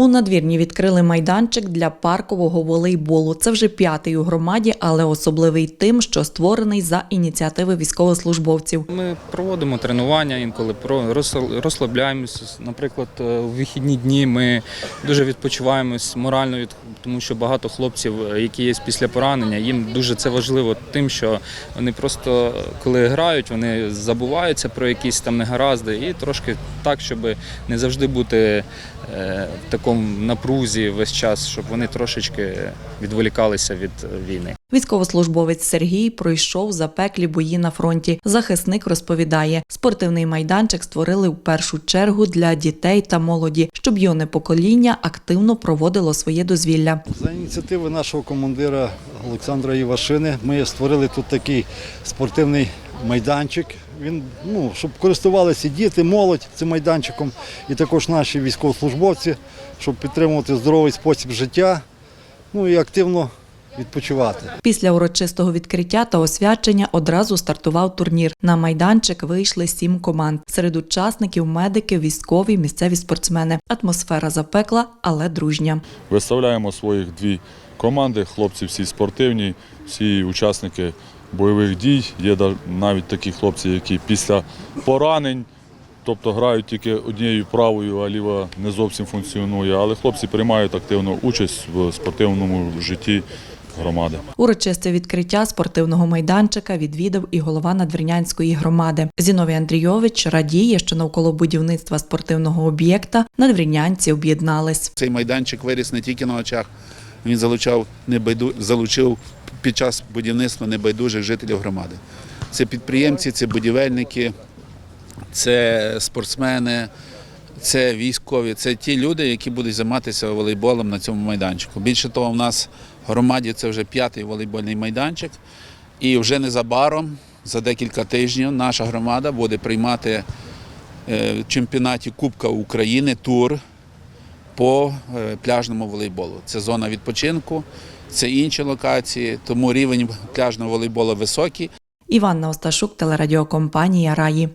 У надвірні відкрили майданчик для паркового волейболу. Це вже п'ятий у громаді, але особливий тим, що створений за ініціативи військовослужбовців. Ми проводимо тренування інколи розслабляємося. Наприклад, е, у вихідні дні ми дуже відпочиваємось морально тому, що багато хлопців, е, які є після поранення, їм дуже це важливо тим, що вони просто е, коли грають, вони забуваються про якісь там негаразди, і трошки так, щоб не завжди бути е, в напрузі весь час, щоб вони трошечки відволікалися від е, війни. Військовослужбовець Сергій пройшов запеклі бої на фронті. Захисник розповідає, спортивний майданчик створили в першу чергу для дітей та молоді, щоб юне покоління активно проводило своє дозвілля. За ініціативи нашого командира Олександра Івашини ми створили тут такий спортивний майданчик. Він, ну, щоб користувалися діти, молодь цим майданчиком, і також наші військовослужбовці, щоб підтримувати здоровий спосіб життя, ну і активно відпочивати. Після урочистого відкриття та освячення одразу стартував турнір. На майданчик вийшли сім команд. Серед учасників медики, військові, місцеві спортсмени. Атмосфера запекла, але дружня. Виставляємо своїх дві команди. Хлопці всі спортивні, всі учасники бойових дій. Є да- навіть такі хлопці, які після поранень, тобто грають тільки однією правою, а ліва не зовсім функціонує. Але хлопці приймають активну участь в спортивному житті громади. Урочисте відкриття спортивного майданчика відвідав і голова Надвірнянської громади. Зіновій Андрійович радіє, що навколо будівництва спортивного об'єкта надвірнянці об'єднались. Цей майданчик виріс не тільки на очах, він залучав небайду... залучив під час будівництва небайдужих жителів громади. Це підприємці, це будівельники, це спортсмени, це військові, це ті люди, які будуть займатися волейболом на цьому майданчику. Більше того, в нас в громаді це вже п'ятий волейбольний майданчик. І вже незабаром, за декілька тижнів, наша громада буде приймати е, в чемпіонаті Кубка України тур по е, пляжному волейболу. Це зона відпочинку, це інші локації, тому рівень пляжного волейболу високий. Іванна Осташук, телерадіокомпанія Раї.